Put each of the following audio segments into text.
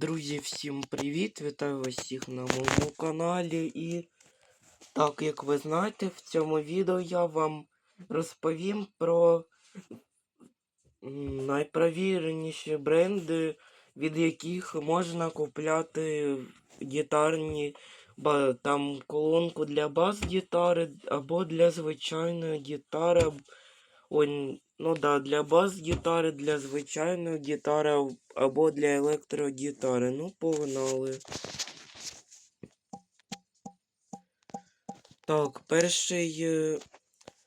Друзі, всім привіт! Вітаю вас всіх на моєму каналі. І так, як ви знаєте, в цьому відео я вам розповім про найпровіреніші бренди, від яких можна купляти гітарні там колонку для бас-гітари або для звичайної гітари. Ой, ну да, для бас-гітари, для звичайної гітари або для електрогітари. Ну, погнали. Так, перший е,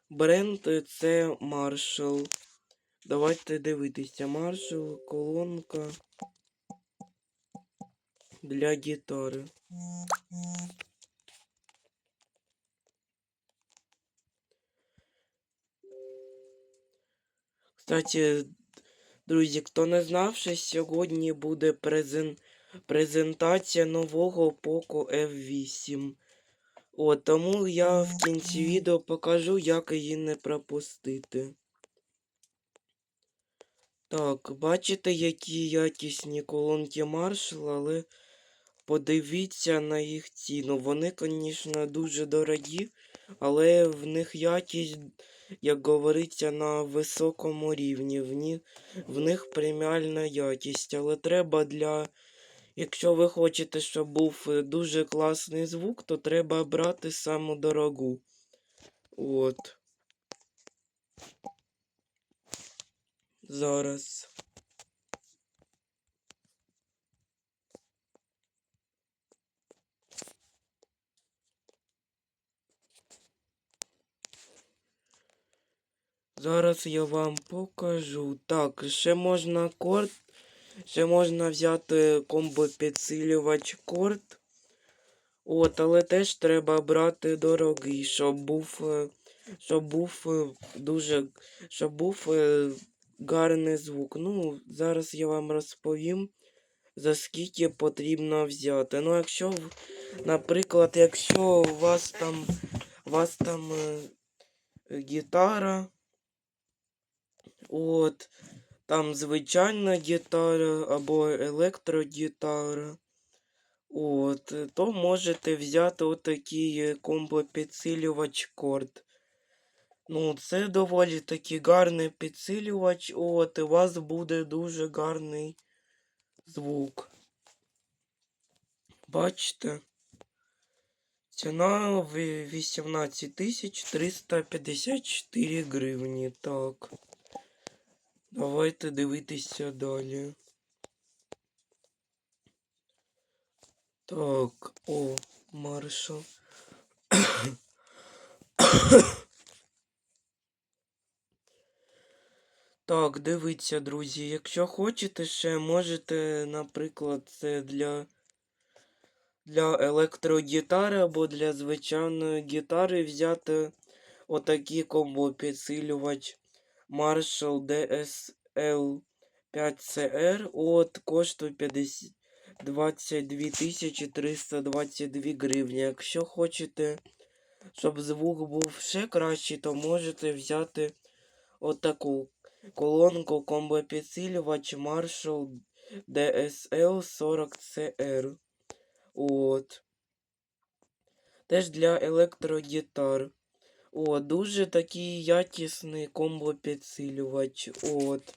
бренд е, це Marshall. Давайте дивитися. Marshall, колонка для гітари. Кстати, друзі, хто не знав, що сьогодні буде презен... презентація нового Poco F8. О, тому я в кінці відео покажу, як її не пропустити. Так, бачите, які якісні колонки Marshall, але подивіться на їх ціну. Вони, звісно, дуже дорогі, але в них якість, як говориться, на високому рівні. В, ні... в них преміальна якість, але треба для. Якщо ви хочете, щоб був е, дуже класний звук, то треба брати саму дорогу. От. Зараз. Зараз я вам покажу. Так, ще можна корд. Ще можна взяти комбо підсилювач корд. От, але теж треба брати дорогий, щоб був, е, щоб був е, дуже, щоб був е, гарний звук. Ну, зараз я вам розповім, за скільки потрібно взяти. Ну, якщо, наприклад, якщо у вас там, у вас там гітара, от, там звичайна гітара або електрогітара. От, то можете взяти отакий комбо-підсилювач корд. Ну, це доволі таки гарний підсилювач, от, і у вас буде дуже гарний звук. Бачите? Ціна в 18 354 гривні. Так. Давайте дивитися далі. Так, о, маршал. Так, дивіться, друзі. Якщо хочете ще, можете, наприклад, це для, для електрогітари або для звичайної гітари взяти отакий комбо підсилювач Marshall DSL 5CR. От коштує 50, 22 322 гривні. Якщо хочете, щоб звук був ще кращий, то можете взяти отаку колонку комбо-підсилювач Marshall DSL 40 CR. От. Теж для електрогітар. О, дуже такий якісний комбо-підсилювач. От.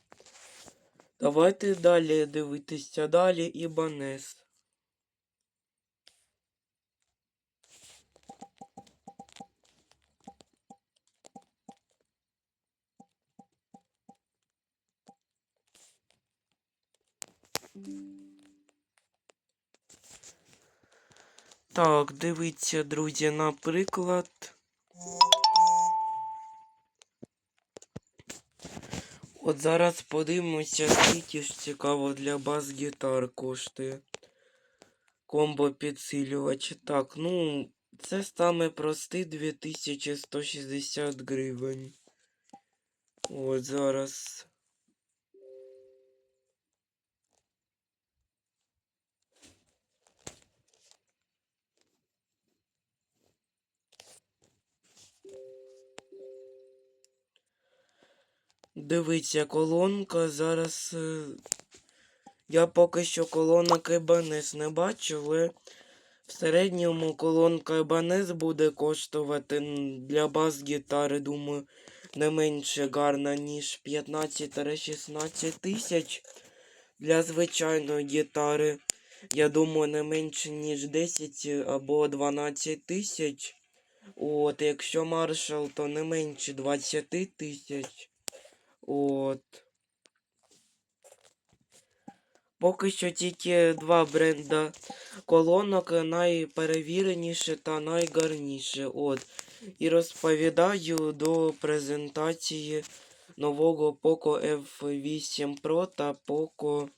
Давайте далі дивитися. Далі Ібанес. Так, дивіться, друзі, наприклад. От зараз подивимося, скільки ж цікаво для бас-гітар коштує. Комбо підсилювач. Так, ну, це саме простий 2160 гривень. От зараз. Дивіться, колонка зараз е, Я поки що колонок Ibanez не бачу, але в середньому колонка Ibanez буде коштувати для бас-гітари, думаю, не менше гарна, ніж 15-16 тисяч. Для звичайної гітари, я думаю, не менше, ніж 10 або 12 тисяч. От, якщо Marshall, то не менше 20 тисяч. От. Поки що тільки два бренда колонок найперевіреніші та найгарніші. От. І розповідаю до презентації нового Poco F8 Pro та Poco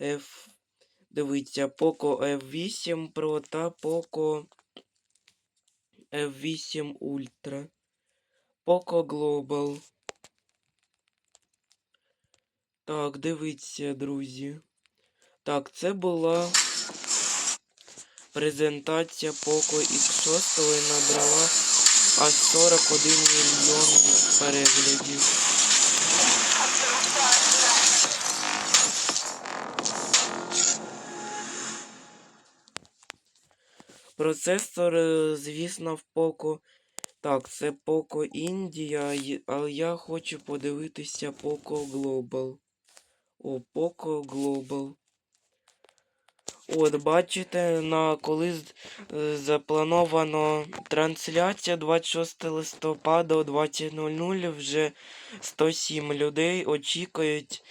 F. Дивіться, Poco F8 Pro та Poco F8 Ultra. Poco Global. Так, дивіться, друзі. Так, це була презентація Poco X6 і набрала аж 41 мільйон переглядів. Процесор, е, звісно, в Poco. Так, це Poco India, але я хочу подивитися Poco Global. О, Poco Global. От, бачите, на коли е, заплановано трансляція 26 листопада о 20.00 вже 107 людей очікують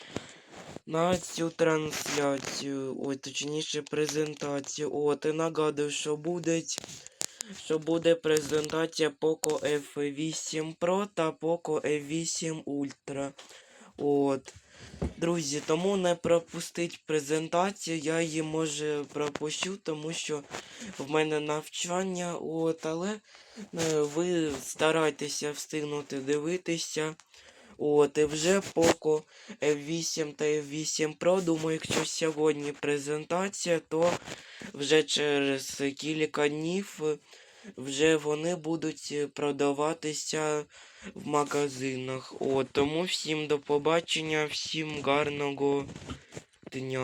на цю трансляцію, ой, точніше презентацію. От, і нагадую, що буде, що буде презентація Poco F8 Pro та Poco F8 Ultra. От. Друзі, тому не пропустіть презентацію, я її може пропущу, тому що в мене навчання, от, але е, ви старайтеся встигнути дивитися. От, і вже Poco F8 та F8 Pro, думаю, якщо сьогодні презентація, то вже через кілька днів вже вони будуть е, продаватися в магазинах. О, тому всім до побачення, всім гарного дня.